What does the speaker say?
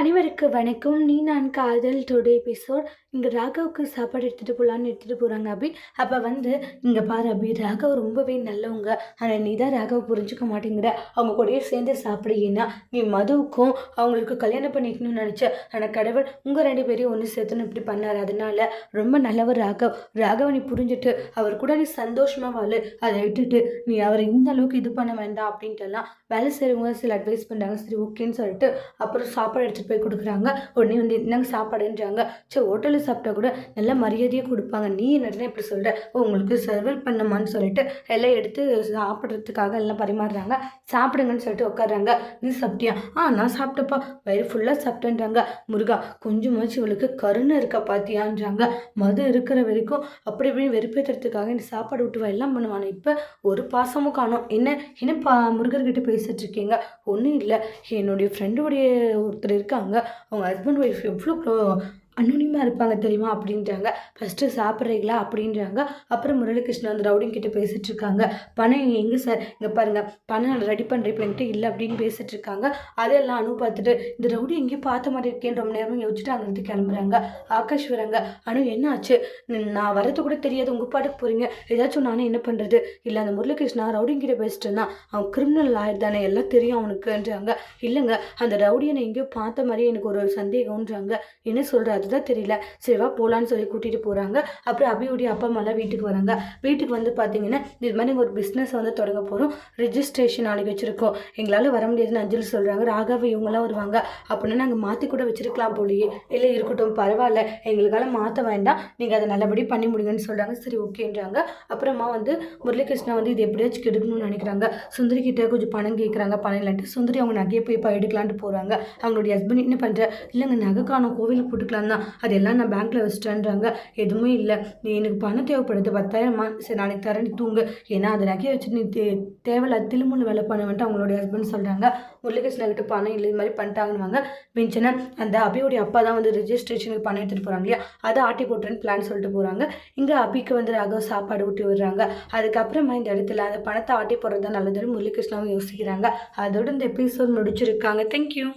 அனைவருக்கு வணக்கம். நீ நான் காதல் டுடே எபிசோட். இங்கே ராகவுக்கு சாப்பாடு எடுத்துகிட்டு போகலான்னு எடுத்துகிட்டு போகிறாங்க அபி. அப்போ வந்து இங்கே பாரு அபி ராகவ் ரொம்பவே நல்லவங்க. ஆனால் நீ தான் ராகவ் புரிஞ்சுக்க மாட்டேங்கிற. அவங்க கூடயே சேர்ந்து சாப்பிடுங்கன்னா நீ மதுவுக்கும் அவங்களுக்கு கல்யாணம் பண்ணிக்கணும்னு நினச்ச. ஆனால் கடவுள் உங்கள் ரெண்டு பேரையும் ஒன்று சேர்த்துன்னு இப்படி பண்ணார். அதனால ரொம்ப நல்லவர் ராகவ். ராகவ நீ புரிஞ்சுட்டு அவர் கூட நீ சந்தோஷமாக வாழு. அதை விட்டுட்டு நீ அவரை இந்த அளவுக்கு இது பண்ண வேண்டாம் அப்படின்ட்டுலாம் வேலை செய்கிறவங்க சில அட்வைஸ் பண்ணுறாங்க சரி ஓகேன்னு சொல்லிட்டு அப்புறம் சாப்பாடு எடுத்துகிட்டு போய் கொடுக்குறாங்க. உடனே வந்து என்னங்க சாப்பாடுன்றாங்க. சரி ஹோட்டலில் சாப்பிட்டா கூட நல்ல மரியாதையாக கொடுப்பாங்க. நீ என்னடனே இப்படி சொல்கிற ஓ உங்களுக்கு சர்வல் பண்ணமான்னு சொல்லிட்டு எல்லாம் எடுத்து சாப்பிட்றதுக்காக எல்லாம் பரிமாறுறாங்க. சாப்பிடுங்கன்னு சொல்லிட்டு உட்காடுறாங்க நீ சாப்பிட்டியா? ஆ நான் சாப்பிட்டப்பா வயிறு ஃபுல்லாக சாப்பிட்டேன்றாங்க. முருகா கொஞ்சமாச்சு இவளுக்கு கருணை இருக்கா பாத்தியான்றாங்க. மது இருக்கிற வரைக்கும் அப்படி இப்படி வெறுப்பேற்றுறதுக்காக இந்த சாப்பாடு விட்டு எல்லாம் பண்ணுவானு. இப்போ ஒரு பாசமும் காணும். என்ன என்ன பா முருகர்கிட்ட பேசிட்டு இருக்கீங்க? ஒன்றும் இல்லை. என்னுடைய ஃப்ரெண்டுடைய ஒருத்தர் இருக்காங்க. அவங்க ஹஸ்பண்ட் ஒய்ஃப் எவ்வளோ அன்னோனியமாக இருப்பாங்க தெரியுமா அப்படின்றாங்க. ஃபஸ்ட்டு சாப்பிட்றீங்களா அப்படின்றாங்க. அப்புறம் முரளிகிருஷ்ணன் அந்த ரவுடிங் கிட்ட பேசிகிட்டு இருக்காங்க. பணம் எங்கே சார் இங்கே பாருங்கள் பணம் ரெடி பண்ணுற இப்போ என்கிட்ட இல்லை அப்படின்னு பேசிகிட்டு இருக்காங்க. அதெல்லாம் அனு பார்த்துட்டு இந்த ரவுடி எங்கேயும் பார்த்த மாதிரி இருக்கேன் ரொம்ப நேரம் யோசிச்சுட்டு அங்கேருந்து கிளம்புறாங்க. ஆகாஷ் வராங்க. அனு என்ன ஆச்சு? நான் வரது கூட தெரியாது. உங்கள் பாட்டுக்கு போகிறீங்க ஏதாச்சும் நானே என்ன பண்ணுறது இல்லை அந்த முரளிகிருஷ்ணா ரவுடிங் கிட்ட இருந்தான். அவன் கிரிமினல் லாயர் தானே. எல்லாம் தெரியும் அவனுக்குன்றாங்க. இல்லைங்க. அந்த ரவுடியை நான் எங்கேயோ பார்த்த மாதிரி எனக்கு ஒரு சந்தேகம்ன்றாங்க. என்ன சொல்கிறாரு அதுதான் தெரியல. சரிவா போகலான்னு சொல்லி கூட்டிகிட்டு போகிறாங்க அப்புறம் அபியுடைய அப்பா அம்மாலாம் வீட்டுக்கு வராங்க. வீட்டுக்கு வந்து பார்த்தீங்கன்னா இது மாதிரி ஒரு பிஸ்னஸ் வந்து தொடங்க போகிறோம் ரிஜிஸ்ட்ரேஷன் நாளைக்கு வச்சுருக்கோம். எங்களால் வர முடியாதுன்னு அஞ்சலி சொல்கிறாங்க ராகவ இவங்கெல்லாம் வருவாங்க. அப்படின்னா நாங்கள் மாற்றி கூட வச்சுருக்கலாம் போலியே. இல்லை இருக்கட்டும் பரவாயில்ல. எங்களுக்கால மாற்ற வேண்டாம். நீங்கள் அதை நல்லபடி பண்ணி முடியுங்கன்னு சொல்கிறாங்க சரி ஓகேன்றாங்க. அப்புறமா வந்து முரளிகிருஷ்ணா வந்து இது எப்படியாச்சும் கெடுக்கணும்னு நினைக்கிறாங்க. சுந்தரி கிட்ட கொஞ்சம் பணம் கேட்குறாங்க பணம் இல்லாட்டி சுந்தரி அவங்க நகையை போய் இப்போ எடுக்கலான்ட்டு போகிறாங்க அவங்களுடைய ஹஸ்பண்ட் என்ன பண்ணுற இல்லைங்க நகை காணும் கோவிலுக்கு போட்டுக்கலாம் தான். அதெல்லாம் நான் பேங்க்கில் வச்சுட்டேன்றாங்க. எதுவுமே இல்லை. நீ எனக்கு பணம் தேவைப்படுது. பத்தாயிரமா? சரி நாளைக்கு தரேன். நீ தூங்கு. ஏன்னா அதை நகையை வச்சு நீ தே தேவையில்லாத திருமணம் வேலை பண்ண வந்துட்டு அவங்களுடைய ஹஸ்பண்ட் சொல்கிறாங்க முருளிகிருஷ்ணன் கிட்ட பணம் இல்லை இது மாதிரி பண்ணிட்டாங்கன்னு மிஞ்சினா அந்த அபியோடைய அப்பா தான் வந்து ரிஜிஸ்ட்ரேஷனுக்கு பணம் எடுத்துகிட்டு போகிறாங்க இல்லையா? அதை ஆட்டி போட்டுறேன்னு பிளான் சொல்லிட்டு போகிறாங்க இங்கே அபிக்கு வந்து ராகவ் சாப்பாடு ஊட்டி விடுறாங்க. அதுக்கப்புறமா இந்த இடத்துல அந்த பணத்தை ஆட்டி போடுறது தான் நல்லதுன்னு முரளிகிருஷ்ணாவும் யோசிக்கிறாங்க. அதோட இந்த எபிசோட் முடிச்சிருக்காங்க. தேங்க்யூ